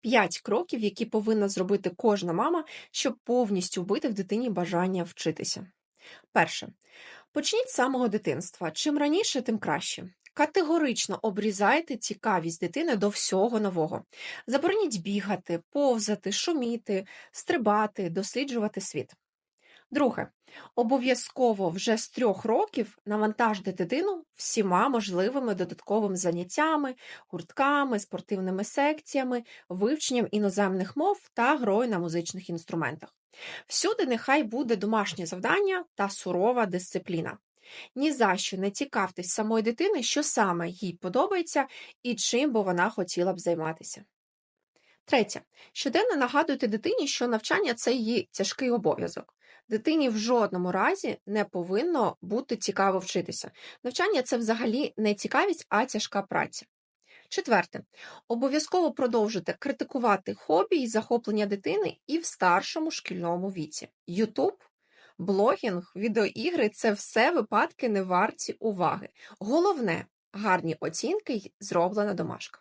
5 кроків, які повинна зробити кожна мама, щоб повністю вбити в дитині бажання вчитися. Перше. Почніть з самого дитинства. Чим раніше, тим краще. Категорично обрізайте цікавість дитини до всього нового. Забороніть бігати, повзати, шуміти, стрибати, досліджувати світ. Друге. Обов'язково вже з трьох років навантажте дитину всіма можливими додатковими заняттями, гуртками, спортивними секціями, вивченням іноземних мов та грою на музичних інструментах. Всюди нехай буде домашнє завдання та сурова дисципліна. Ні за що не цікавтесь самої дитини, що саме їй подобається і чим би вона хотіла б займатися. Третє. Щоденно нагадуйте дитині, що навчання це її тяжкий обов'язок. Дитині в жодному разі не повинно бути цікаво вчитися. Навчання це взагалі не цікавість, а тяжка праця. Четверте. Обов'язково продовжуйте критикувати хобі і захоплення дитини і в старшому шкільному віці. Ютуб, блогінг, відеоігри це все випадки не варті уваги. Головне гарні оцінки й зроблена домашка.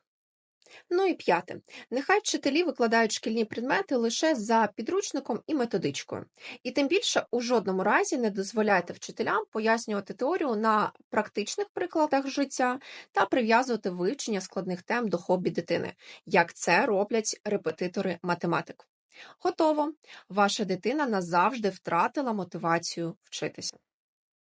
Ну і п'яте. Нехай вчителі викладають шкільні предмети лише за підручником і методичкою. І тим більше у жодному разі не дозволяйте вчителям пояснювати теорію на практичних прикладах життя та прив'язувати вивчення складних тем до хобі дитини, як це роблять репетитори математик. Готово! Ваша дитина назавжди втратила мотивацію вчитися.